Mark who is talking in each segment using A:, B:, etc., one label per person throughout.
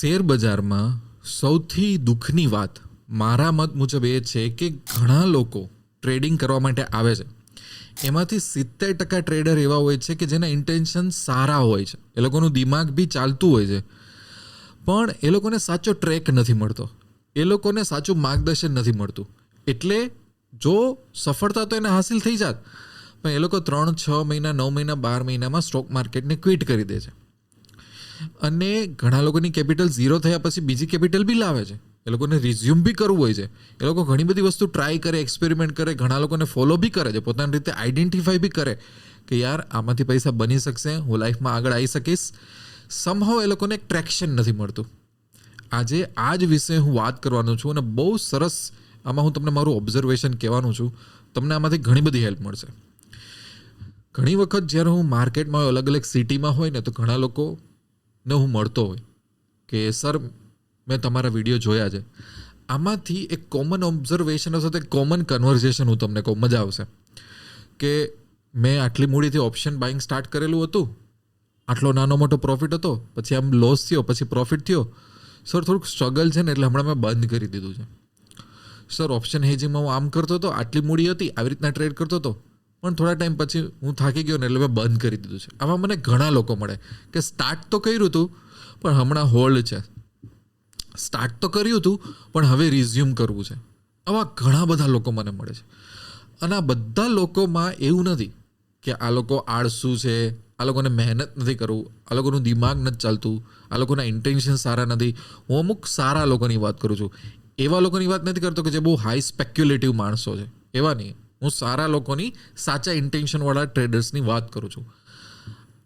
A: Share બજારમાં સૌથી દુઃખની વાત મારા મત મુજબ એ છે કે ઘણા લોકો ટ્રેડિંગ કરવા માટે આવે છે. એમાંથી સિત્તેર ટકા ટ્રેડર એવા હોય છે કે જેના ઇન્ટેન્શન સારા હોય છે. એ લોકોનું દિમાગ બી ચાલતું હોય છે. પણ એ લોકોને સાચો ટ્રેક નથી મળતો. એ લોકોને સાચું માર્ગદર્શન નથી મળતું. એટલે જો સફળતા તો એને હાસિલ થઈ જાત, પણ એ લોકો ત્રણ છ મહિના, નવ મહિના, બાર મહિનામાં સ્ટોક માર્કેટને ક્વિટ કરી દે છે. અને ઘણા લોકોની કેપિટલ ઝીરો થયા પછી બીજી કેપિટલ બી લાવે છે. એ લોકોને રિઝ્યુમ બી કરવું હોય છે. એ લોકો ઘણી બધી વસ્તુ ટ્રાય કરે એક્સપેરિમેન્ટ કરે, ઘણા લોકોને ફોલો બી કરે છે. પોતાની રીતે આઈડેન્ટિફાઈ બી કરે કે યાર, આમાંથી પૈસા બની શકશે, હું લાઈફમાં આગળ આવી શકીશ. સમહાવ એ લોકોને ટ્રેક્શન નથી મળતું. આજે આ જ વિશે હું વાત કરવાનો છું અને બહુ સરસ આમાં હું તમને મારું ઓબ્ઝર્વેશન કહેવાનું છું. તમને આમાંથી ઘણી બધી હેલ્પ મળશે. ઘણી વખત જ્યારે હું માર્કેટમાં હોય અલગ અલગ સિટીમાં હોય ને, તો ઘણા લોકોને હું મળતો હોય કે, સર, મેં તમારા વીડિયો જોયા છે. આમાંથી એક કોમન ઓબ્ઝર્વેશન એક કોમન કન્વર્ઝેશન હું તમને કહું, મજા આવશે. કે મેં આટલી મૂડીથી ઓપ્શન બાઇંગ સ્ટાર્ટ કરેલું હતું. આટલો નાનો મોટો પ્રોફિટ હતો, પછી આમ લોસ થયો, પછી પ્રોફિટ થયો. સર, થોડુંક સ્ટ્રગલ છે ને, એટલે હમણાં મેં બંધ કરી દીધું છે. સર ઓપ્શન હેજિંગમાં હું આમ કરતો હતો આટલી મૂડી હતી, આવી રીતના ટ્રેડ કરતો હતો પણ થોડા ટાઈમ પછી હું થાકી ગયો ને એટલે મેં બંધ કરી દીધું છે. આવા મને ઘણા લોકો મળે કે સ્ટાર્ટ તો કર્યું હતું પણ હમણાં હોલ્ડ છે. સ્ટાર્ટ તો કર્યું હતું પણ હવે રિઝ્યુમ કરવું છે. આવા ઘણા બધા લોકો મને મળે છે. અને આ બધા લોકોમાં એવું નથી કે આ લોકો આળસુ છે, આ લોકોને મહેનત નથી કરવું, આ લોકોનું દિમાગ નથી ચાલતું, આ લોકોના ઇન્ટેન્શન સારા નથી. હું અમુક સારા લોકોની વાત કરું છું. એવા લોકોની વાત નથી કરતો કે જે બહુ હાઈ સ્પેક્યુલેટિવ માણસો છે. એવા નહીં. હું સારા લોકોની સાચા ઇન્ટેન્શનવાળા ટ્રેડર્સની વાત કરું છું.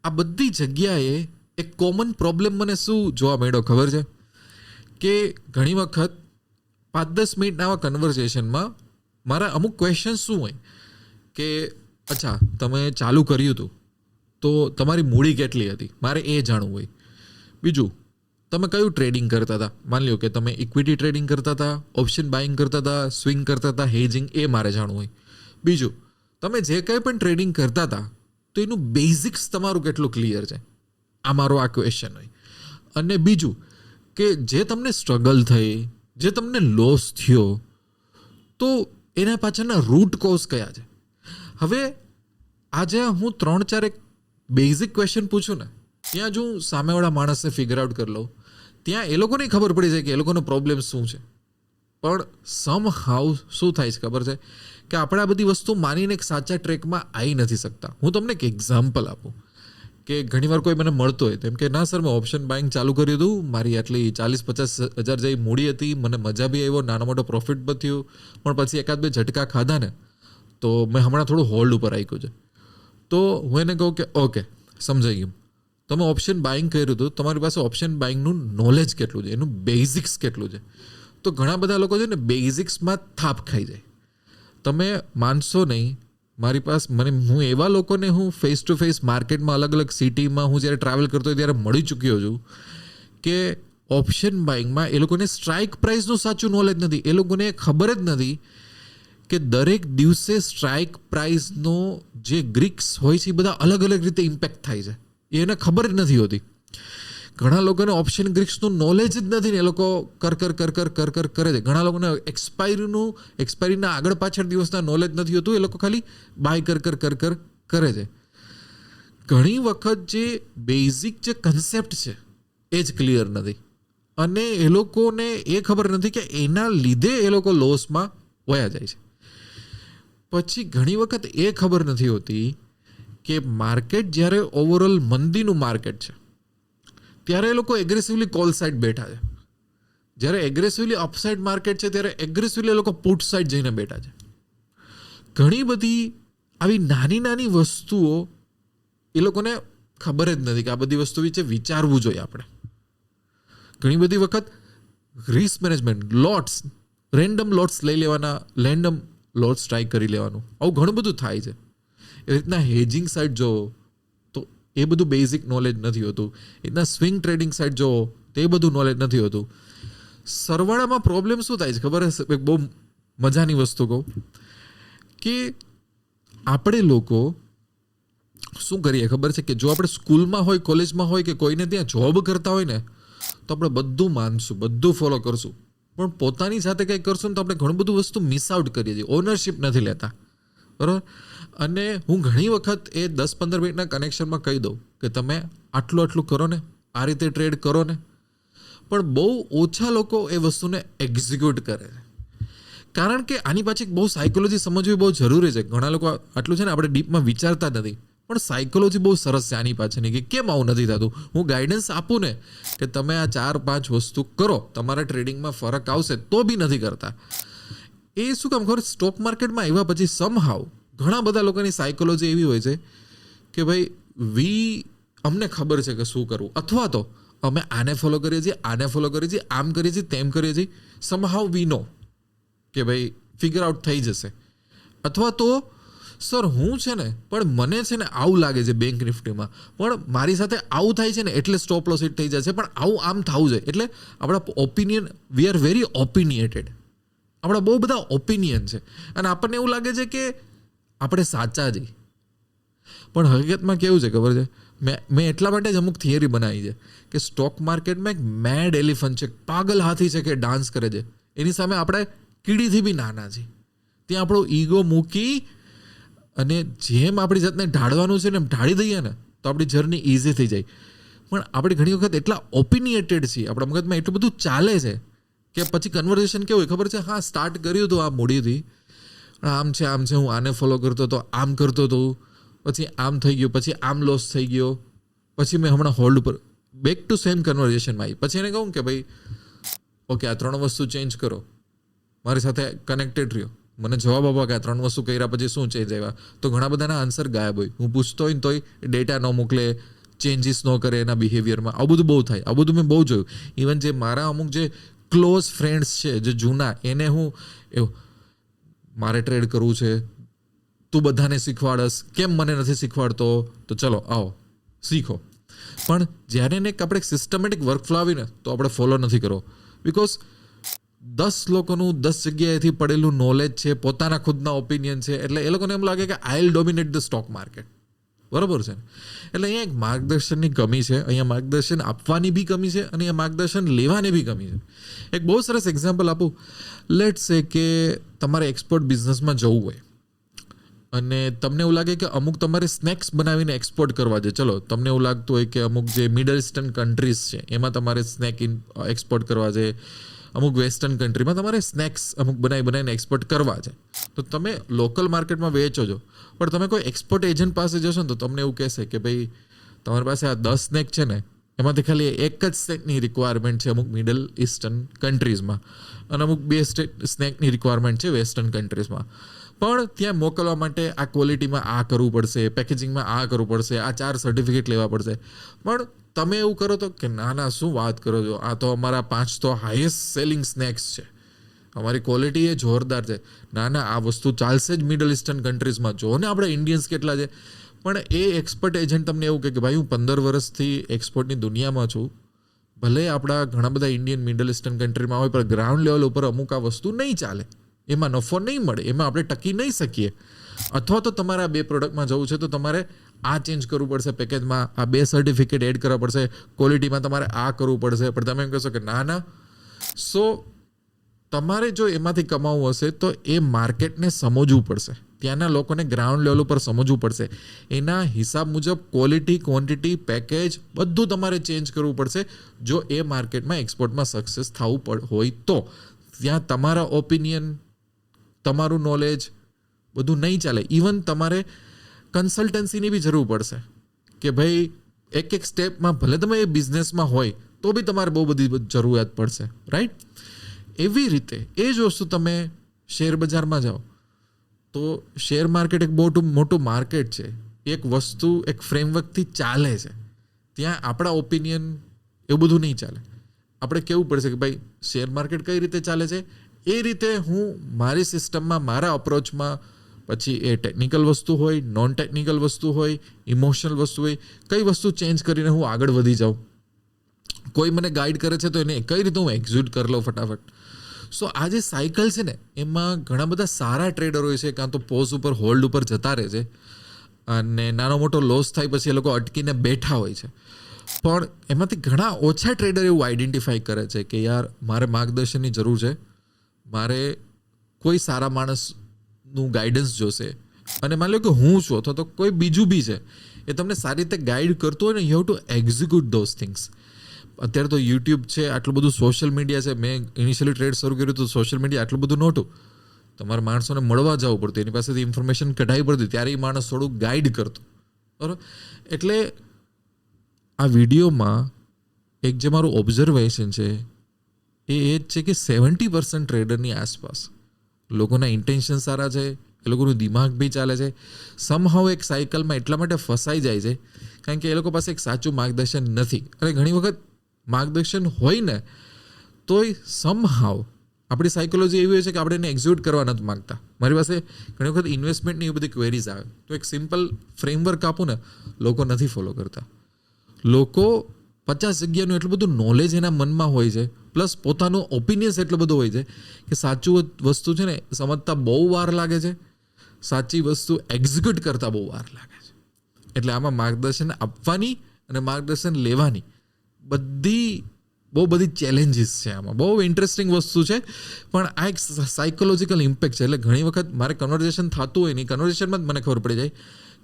A: આ બધી જગ્યાએ એક કોમન પ્રોબ્લેમ મને શું જોવા મળ્યો ખબર છે? કે ઘણી વખત પાંચ દસ મિનિટના આવા કન્વર્ઝેશનમાં મારા અમુક ક્વેશ્ચન શું હોય? કે, અચ્છા, તમે ચાલુ કર્યું હતું, તો તમારી મૂડી કેટલી હતી? મારે એ જાણવું હોય. બીજું, તમે કયું ટ્રેડિંગ કરતા હતા? માની લો કે તમે ઇક્વિટી ટ્રેડિંગ કરતા હતા ઓપ્શન બાઇંગ કરતા હતા સ્વિંગ કરતા હતા હેજિંગ એ મારે જાણવું હોય. બીજું, તમે જે કંઈ પણ ટ્રેડિંગ કરતા હતા, તો એનું બેઝિક્સ તમારું કેટલું ક્લિયર છે? આ મારો આ ક્વેશ્ચન હોય. અને બીજું, કે જે તમને સ્ટ્રગલ થઈ, જે તમને લોસ થયો, તો એના પાછળના રૂટ કોઝ કયા છે? હવે, આજે હું ત્રણ ચાર એક બેઝિક ક્વેશ્ચન પૂછું ને, ત્યાં જો હું સામેવાળા માણસને ફિગર આઉટ કરી લઉં. ત્યાં એ લોકોને ખબર પડી જાય કે એ લોકોનો પ્રોબ્લેમ શું છે. પણ સમ હાઉ શું થાય છે ખબર છે? કે આપણે આ બધી વસ્તુ માનીને એક સાચા ટ્રેકમાં આવી નથી શકતા. હું તમને એક એક્ઝામ્પલ આપું. કે ઘણીવાર કોઈ મને મળતો હોય તેમ કે, ના સર, મેં ઓપ્શન બાઇંગ ચાલુ કર્યું હતું. મારી આટલી ચાલીસ પચાસ હજાર જેવી મૂડી હતી. મને મજા બી આવ્યો નાનો મોટો પ્રોફિટ પણ થયું પણ પછી એકાદ બે ઝટકા ખાધા ને, તો મેં હમણાં થોડું હોલ્ડ ઉપર ગયું છે. તો હું એને કહું કે, ઓકે, સમજાઈ ગયું. તમે ઓપ્શન બાઇંગ કર્યું હતું. તમારી પાસે ઓપ્શન બાઇંગનું નોલેજ કેટલું છે? એનું બેઝિક્સ કેટલું છે? તો ઘણા બધા લોકો છે ને બેઝિક્સમાં થાપ ખાઈ જાય. તમે માનશો નહીં, મારી પાસે, મને, હું એવા લોકોને હું ફેસ ટુ ફેસ માર્કેટમાં અલગ અલગ સિટીમાં હું જ્યારે ટ્રાવેલ કરતો ત્યારે મળી ચૂક્યો છું કે ઓપ્શન બાઇંગમાં એ લોકોને સ્ટ્રાઇક પ્રાઇસનું સાચું નોલેજ નથી. એ લોકોને ખબર જ નથી કે દરેક દિવસે સ્ટ્રાઇક પ્રાઇસનો જે ગ્રીક્સ હોય છે એ બધા અલગ અલગ રીતે ઇમ્પેક્ટ થાય છે. એને ખબર જ નથી હોતી. ઘણા લોકોને ઓપ્શન ગ્રીક્સનું નોલેજ જ નથી ને એ લોકો કર કર કર કર કર કર કરે છે. ઘણા લોકોને એક્સપાયરીનું એક્સપાયરીના આગળ પાછળ દિવસના નોલેજ નથી હોતું, એ લોકો ખાલી બાય કર કર કર કર, કરે છે. ઘણી વખત જે બેઝિક જે કન્સેપ્ટ છે, એ જ ક્લિયર નથી. અને એ લોકોને એ ખબર નથી કે એના લીધે એ લોકો લોસમાં વયા જાય છે. પછી ઘણી વખત એ ખબર નથી હોતી કે માર્કેટ જ્યારે ઓવરઓલ મંદીનું માર્કેટ છે ત્યારે એ લોકો એગ્રેસિવલી કોલ સાઇડ બેઠા છે. જ્યારે એગ્રેસિવલી અપસાઇડ માર્કેટ છે, ત્યારે એગ્રેસિવલી એ લોકો પુટ સાઇડ જઈને બેઠા છે. ઘણી બધી આવી નાની નાની વસ્તુઓ એ લોકોને ખબર જ નથી કે આ બધી વસ્તુ વિશે વિચારવું જોઈએ આપણે. ઘણી બધી વખત risk management lots random lots લઈ લેવાના રેન્ડમ લોટ્સ ટ્રાય કરી લેવાનું. આવું ઘણું બધું થાય છે. એ રીતના હેજિંગ સાઇડ જો તો એ બધું બેઝિક નોલેજ નથી હોતું. એના સ્વિંગ ટ્રેડિંગ સાઇડ જો તે બધું નોલેજ નથી હોતું. સરવાળામાં પ્રોબ્લેમ શું થાય છે? ખબર હશે? એક બહુ મજાની વસ્તુ કહું. કે આપણે લોકો શું કરીએ? ખબર છે કે જો આપણે સ્કૂલમાં હોય, કોલેજમાં હોય કે કોઈને ત્યાં જોબ કરતા હોય ને, તો આપણે બધું માનશું, બધું ફોલો કરશું. પણ પોતાની સાથે કંઈક કરશું ને તો આપણે ઘણું બધું વસ્તુ મિસ આઉટ કરીએ છીએ. ઓનરશિપ નથી લેતા. બરાબર? અને હું ઘણી વખત એ દસ પંદર મિનિટના કનેક્શનમાં કહી દઉં કે તમે આટલું આટલું કરો ને, આ રીતે ટ્રેડ કરો ને. પણ બહુ ઓછા લોકો એ વસ્તુને એક્ઝિક્યુટ કરે. કારણ કે આની પાછી બહુ સાયકોલોજી સમજવી બહુ જરૂરી છે. ઘણા લોકો આટલું છે ને આપણે ડીપમાં વિચારતા નથી. પણ સાયકોલોજી બહુ સરસ છે આની પાછળની કે કેમ આવું નથી થતું? હું ગાઈડન્સ આપું ને કે તમે આ ચાર પાંચ વસ્તુ કરો. તમારા ટ્રેડિંગમાં ફરક આવશે તો બી નથી કરતા. એ શું કામ? ખબર? સ્ટોક માર્કેટમાં આવ્યા પછી સમહાવ ઘણા બધા લોકોની સાયકોલોજી એવી હોય છે કે ભાઈ વી અમને ખબર છે કે શું કરવું. અથવા તો, અમે આને ફોલો કરીએ છીએ, આને ફોલો કરીએ છીએ, આમ કરીએ છીએ, તેમ કરીએ છીએ. સમહાવ વી નો કે ભાઈ ફિગર આઉટ થઈ જશે. અથવા તો સર હું છે ને, પણ મને છે ને આવું લાગે છે બેંક નિફ્ટીમાં પણ મારી સાથે આવું થાય છે ને, એટલે સ્ટોપ લોસ હિટ થઈ જશે, પણ આવું આમ થવું જોઈએ. એટલે આપણા opinion we are very opinionated આપણા બહુ બધા ઓપિનિયન છે. અને આપણને એવું લાગે છે કે આપણે સાચા જઈ પણ હકીકતમાં કેવું છે ખબર છે? મેં મેં એટલા માટે જ અમુક થિયરી બનાવી છે કે સ્ટોક માર્કેટમાં એક મેડ એલિફન્ટ છે પાગલ હાથી છે કે ડાન્સ કરે છે. એની સામે આપણે કીડીથી બી નાના છીએ. ત્યાં આપણો ઈગો મૂકી અને જેમ આપણી જાતને ઢાળવાનું છે ને એમ ઢાળી દઈએ ને, તો આપણી જર્ની ઇઝી થઈ જાય. પણ આપણે ઘણી વખત એટલા ઓપિનિયેટેડ છીએ, આપણા મગજમાં એટલું બધું ચાલે છે કે પછી કન્વર્ઝેશન કેવું ખબર છે? હા સ્ટાર્ટ કર્યું હતું આ મૂડીથી. આમ છે આમ છે, હું આને ફોલો કરતો હતો, આમ કરતો હતો. પછી આમ થઈ ગયું, પછી આમ લોસ થઈ ગયો. પછી મેં હમણાં હોલ્ડ ઉપર બેક ટુ સેમ કન્વર્ઝેશનમાં આવી. પછી એને કહું કે ભાઈ ઓકે આ ત્રણ વસ્તુ ચેન્જ કરો. મારી સાથે કનેક્ટેડ રહ્યો. મને જવાબ આપવા કે આ ત્રણ વસ્તુ કર્યા પછી શું ચેન્જ આવ્યા? તો ઘણા બધાના આન્સર ગાયબ હોય. હું પૂછતો હોય ને તોય ડેટા ન મોકલે ચેન્જીસ ન કરે એના બિહેવિયરમાં આવું બધું બહુ થાય. આવું બધું મેં બહુ જોયું. ઇવન જે મારા અમુક જે ક્લોઝ ફ્રેન્ડ્સ છે, જે જૂના, એને હું એવું, મારે ટ્રેડ કરવું છે, તું બધાને શીખવાડસ, કેમ મને નથી શીખવાડતો? તો ચલો, આવો, શીખો. પણ જ્યારે એને આપણે સિસ્ટમેટિક વર્કફ્લો આવીને, તો આપણે ફોલો નથી કરવો બિકોઝ દસ લોકોનું, દસ જગ્યાએથી પડેલું નોલેજ છે, પોતાના ખુદના ઓપિનિયન છે, એટલે એ લોકોને એમ લાગે કે I dominate the stock market બરાબર છે. એટલે અહીંયા એક માર્ગદર્શનની કમી છે, અહીંયા માર્ગદર્શન આપવાની બી કમી છે અને અહીંયા માર્ગદર્શન લેવાની બી કમી છે. એક બહુ સરસ એક્ઝામ્પલ આપું. લેટ સે કે તમારે એક્સપોર્ટ બિઝનેસમાં જવું હોય અને તમને એવું લાગે કે અમુક તમારે સ્નેક્સ બનાવીને એક્સપોર્ટ કરવા છે. ચલો, તમને એવું લાગતું હોય કે અમુક જે મિડલ ઇસ્ટર્ન કન્ટ્રીઝ છે, એમાં તમારે સ્નેક ઇન એક્સપોર્ટ કરવા છે. અમુક વેસ્ટર્ન કન્ટ્રીમાં તમારે સ્નેક્સ, અમુક બનાવી બનાવીને એક્સપોર્ટ કરવા છે. તો તમે લોકલ માર્કેટમાં વેચો છો. પણ તમે કોઈ એક્સપોર્ટ એજન્ટ પાસે જશો ને તો તમને એવું કહેશે કે ભાઈ, તમારી પાસે આ દસ સ્નેક છે ને, એમાંથી ખાલી એક જ સ્નેકની રિક્વાયરમેન્ટ છે અમુક મિડલ ઇસ્ટર્ન કન્ટ્રીઝમાં અને અમુક બે સ્નેકની રિક્વાયરમેન્ટ છે વેસ્ટર્ન કન્ટ્રીઝમાં પણ ત્યાં મોકલવા માટે આ ક્વોલિટીમાં આ કરવું પડશે પેકેજિંગમાં આ કરવું પડશે, આ ચાર સર્ટિફિકેટ લેવા પડશે. પણ તમે એવું કરો તો કે, ના ના, શું વાત કરો છો? આ તો અમારા પાંચ તો હાઈએસ્ટ સેલિંગ સ્નેક્સ છે. અમારી ક્વોલિટી એ જોરદાર છે. ના ના, આ વસ્તુ ચાલશે જ મિડલ ઇસ્ટર્ન કન્ટ્રીઝમાં જો ને આપણે ઇન્ડિયન્સ કેટલા છે. પણ એ એક્સપર્ટ એજન્ટ તમને એવું કહે કે, ભાઈ, હું પંદર વર્ષથી એક્સપોર્ટની દુનિયામાં છું. ભલે આપણા ઘણા બધા ઇન્ડિયન મિડલ ઇસ્ટર્ન કન્ટ્રીમાં હોય, પણ ગ્રાઉન્ડ લેવલ ઉપર અમુક આ વસ્તુ નહીં ચાલે. એમાં નફો નહીં મળે. એમાં આપણે ટકી નહીં શકીએ. અથવા તો તમારે આ બે પ્રોડક્ટમાં જવું છે, તો તમારે આ ચેન્જ કરવું પડશે પેકેજમાં આ બે સર્ટિફિકેટ એડ કરવા પડશે. ક્વોલિટીમાં તમારે આ કરવું પડશે. પણ તમે એમ કહેશો કે ના ના. સો તમારે જો એમાંથી કમાવવું હશે, તો એ માર્કેટને સમજવું પડશે. ત્યાંના લોકોને ગ્રાઉન્ડ લેવલ ઉપર સમજવું પડશે. એના હિસાબ મુજબ ક્વોલિટી ક્વોન્ટિટી પેકેજ બધું તમારે ચેન્જ કરવું પડશે, જો એ માર્કેટમાં એક્સપોર્ટમાં સક્સેસ થવું પડ, હોય તો. ત્યાં તમારા ઓપિનિયન તમારું નોલેજ બધું નહીં ચાલે. ઇવન તમારે કન્સલ્ટન્સીની બી જરૂર પડશે. કે ભાઈ, એક એક સ્ટેપમાં ભલે તમે એ બિઝનેસમાં હોય, તો બી તમારે બહુ બધી જરૂરિયાત પડશે રાઈટ એવી રીતે, એ જ વસ્તુ તમે શેર બજારમાં જાઓ. તો શેર માર્કેટ એક બહુ મોટું માર્કેટ છે. એક વસ્તુ, એક ફ્રેમવર્કથી ચાલે છે. ત્યાં આપણા ઓપિનિયન એવું બધું નહીં ચાલે. આપણે કેવું પડશે કે ભાઈ, શેર માર્કેટ કઈ રીતે ચાલે છે? એ રીતે હું મારી સિસ્ટમમાં મારા અપ્રોચમાં પછી એ ટેકનિકલ વસ્તુ હોય નોન ટેકનિકલ વસ્તુ હોય ઇમોશનલ વસ્તુ હોય, કઈ વસ્તુ ચેન્જ કરીને હું આગળ વધી જાઉં? કોઈ મને ગાઈડ કરે છે તો એને કઈ રીતે હું એક્ઝિટ કરી લઉં ફટાફટ? સો આ જે સાયકલ છે ને, એમાં ઘણા બધા સારા ટ્રેડર હોય છે, કાં તો પોઝ ઉપર હોલ્ડ ઉપર જતા રહે છે, અને નાનો મોટો લોસ થાય પછી એ લોકો અટકીને બેઠા હોય છે. પણ એમાંથી ઘણા ઓછા ટ્રેડર એવું આઈડેન્ટિફાઈ કરે છે કે યાર, મારે માર્ગદર્શનની જરૂર છે, મારે કોઈ સારા માણસનું ગાઈડન્સ જોશે. અને માની લો કે હું છું, અથવા તો કોઈ બીજું બી છે, એ તમને સારી રીતે ગાઈડ કરતું હોય ને you have to execute those things અત્યારે તો યુટ્યુબ છે, આટલું બધું સોશિયલ મીડિયા છે. મેં ઇનિશિયલી ટ્રેડ શરૂ કર્યું હતું સોશિયલ મીડિયા આટલું બધું નહોતું. તમારે માણસોને મળવા જવું પડતું, એની પાસેથી ઇન્ફોર્મેશન કઢાવી પડતી. ત્યારે એ માણસ થોડું ગાઈડ કરતો. બરાબર? એટલે આ વિડીયોમાં એક જે મારું ઓબ્ઝર્વેશન છે, એ એ જ છે કે સેવન્ટી પર્સન્ટ ટ્રેડરની આસપાસ લોકોના ઇન્ટેન્શન સારા છે, એ લોકોનું દિમાગ બી ચાલે છે. સમહાવ એક સાયકલમાં એટલા માટે ફસાઈ જાય છે, કારણ કે એ લોકો પાસે એક સાચું માર્ગદર્શન નથી. અને ઘણી વખત માર્ગદર્શન હોય ને, તોય સમહાવ આપણી સાયકોલોજી એવી હોય છે કે આપણે એને એક્ઝિક્યુટ કરવા નથી માગતા. મારી પાસે ઘણી વખત ઇન્વેસ્ટમેન્ટની એ બધી ક્વેરીઝ આવે. તો એક સિમ્પલ ફ્રેમવર્ક આપું ને, લોકો નથી ફોલો કરતા. લોકો પચાસ જગ્યાનું એટલું બધું નોલેજ એના મનમાં હોય છે પ્લસ પોતાનો ઓપિનિયન્સ એટલો બધો હોય છે કે સાચું વસ્તુ છે ને સમજતા બહુ વાર લાગે છે. સાચી વસ્તુ એક્ઝિક્યુટ કરતાં બહુ વાર લાગે છે. એટલે આમાં માર્ગદર્શન આપવાની અને માર્ગદર્શન લેવાની બધી, બહુ બધી ચેલેન્જીસ છે આમાં. બહુ ઇન્ટરેસ્ટિંગ વસ્તુ છે. પણ આ એક સાયકોલોજીકલ ઇમ્પેક્ટ છે. એટલે ઘણી વખત મારે કન્વર્ઝેશન થતું હોય નહીં કન્વર્ઝેશનમાં જ મને ખબર પડી જાય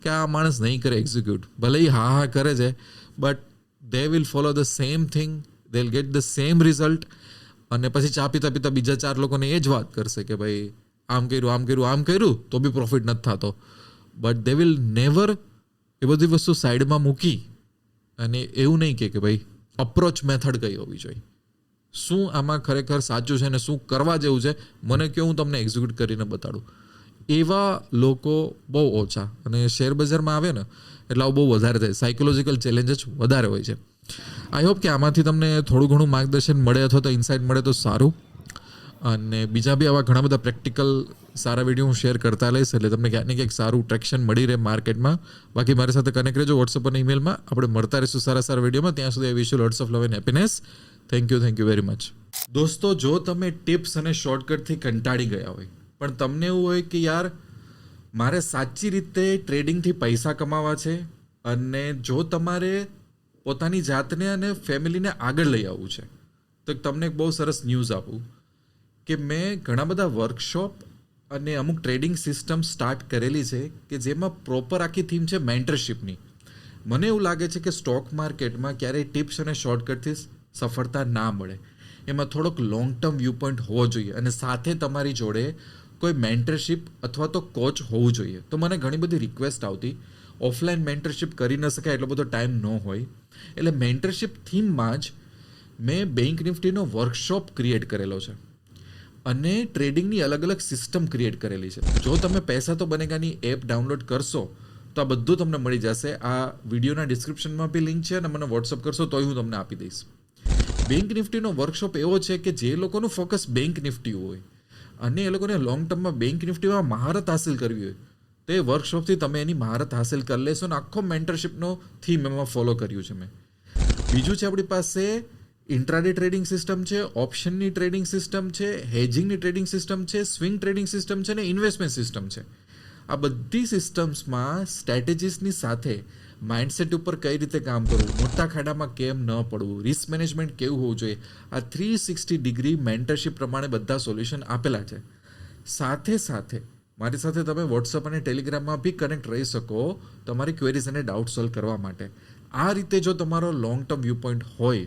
A: કે આ માણસ નહીં કરે એક્ઝિક્યુટ ભલે હા હા કરે છે but they will follow the same thing they will get the same result અને પછી ચા પીતા પીતા બીજા ચાર લોકોને એ જ વાત કરશે કે ભાઈ, આમ કર્યું આમ કર્યું આમ કર્યું, તો બી પ્રોફિટ નથી થતો. બટ દે વિલ નેવર એ બધી વસ્તુ સાઈડમાં મૂકી અને એવું નહીં કે કે ભાઈ અપ્રોચ મેથડ કઈ હોવી જોઈએ. શું આમાં ખરેખર સાચું છે અને શું કરવા જેવું છે, મને કહો હું તમને એક્ઝિક્યુટ કરીને બતાડું. એવા લોકો બહુ ઓછા. અને શેર બજારમાં આવે ને એટલે આવું બહુ વધારે થાય. સાયકોલોજીકલ ચેલેન્જ જ વધારે હોય છે. આઈ હોપ કે આમાંથી તમને થોડું ઘણું માર્ગદર્શન મળે અથવા તો ઇન્સાઇટ મળે તો સારું. અને બીજા બી આવા ઘણા બધા પ્રેક્ટિકલ સારા વીડિયો હું શેર કરતા લઈશ એટલે તમને ક્યાંક ને ક્યાંક સારું ટ્રેક્શન મળી રહે માર્કેટમાં બાકી મારી સાથે કનેક્ટ રહેજો વોટ્સઅપ અને ઈમેલમાં આપણે મળતા રહીશું સારા સારા વિડીયોમાં ત્યાં સુધી wish lots of love and happiness thank you thank you very much દોસ્તો, જો તમે ટિપ્સ અને શોર્ટકટથી કંટાળી ગયા હોય, પણ તમને એવું હોય કે યાર મારે સાચી રીતે ટ્રેડિંગથી પૈસા કમાવા છે અને જો તમારે પોતાની જાતને અને ફેમિલીને આગળ લઈ આવવું છે, તો તમને એક બહુ સરસ ન્યૂઝ આપું કે મેં ઘણા બધા વર્કશોપ અને અમુક ટ્રેડિંગ સિસ્ટમ સ્ટાર્ટ કરેલી છે કે જેમાં પ્રોપર આખી થીમ છે મેન્ટરશિપની મને એવું લાગે છે કે સ્ટોક માર્કેટમાં ક્યારેય ટિપ્સ અને શોર્ટકટથી સફળતા ના મળે. એમાં થોડોક લોંગ ટર્મ વ્યૂ પોઈન્ટ હોવો જોઈએ અને સાથે તમારી જોડે કોઈ મેન્ટરશિપ અથવા તો કોચ હોવું જોઈએ. તો મને ઘણી બધી રિક્વેસ્ટ આવતી. ઓફલાઈન મેન્ટરશિપ કરી ન શકાય એટલો બધો ટાઈમ ન હોય. એટલે મેન્ટરશિપ થીમમાં જ મેં બેંક નિફ્ટીનો વર્કશોપ ક્રિએટ કરેલો છે. અને ટ્રેડિંગની અલગ અલગ સિસ્ટમ ક્રિએટ કરેલી છે. જો તમે પૈસા તો બનેગાની એપ ડાઉનલોડ કરશો, તો આ બધું તમને મળી જશે. આ વિડીયોના ડિસ્ક્રિપ્શનમાં બી લિંક છે અને મને વોટ્સઅપ કરશો, તોય હું તમને આપી દઈશ. બેંક નિફ્ટીનો વર્કશોપ એવો છે કે જે લોકોનું ફોકસ બેંક નિફ્ટી હોય. અને એ લોકોને લોંગ ટર્મમાં બેંક નિફ્ટીમાં મહારત હાસિલ કરવી હોય. તો એ વર્કશોપથી તમે એની મહારત હાસિલ કરી લેશો અને આખો મેન્ટરશીપનો થીમ એમાં ફોલો કર્યું છે મેં. બીજું છે આપણી પાસે ઇન્ટ્રાડે ટ્રેડિંગ સિસ્ટમ છે ઓપ્શનની ટ્રેડિંગ સિસ્ટમ છે હેજિંગની ટ્રેડિંગ સિસ્ટમ છે સ્વિંગ ટ્રેડિંગ સિસ્ટમ છે અને ઇન્વેસ્ટમેન્ટ સિસ્ટમ છે. આ બધી સિસ્ટમ્સમાં સ્ટ્રેટેજીસની સાથે માઇન્ડસેટ ઉપર કઈ રીતે કામ કરવું, મોટા ખાડામાં કેમ ન પડવું રિસ્ક મેનેજમેન્ટ કેવું હોવું જોઈએ, આ થ્રી સિક્સટી ડિગ્રી મેન્ટરશીપ પ્રમાણે બધા સોલ્યુશન આપેલા છે. સાથે સાથે મારી સાથે તમે વોટ્સઅપ અને ટેલિગ્રામમાં બી કનેક્ટ રહી શકો તમારી ક્વેરીઝ અને ડાઉટ સોલ્વ કરવા માટે. આ રીતે જો તમારો લોંગ ટર્મ વ્યૂ પોઈન્ટ હોય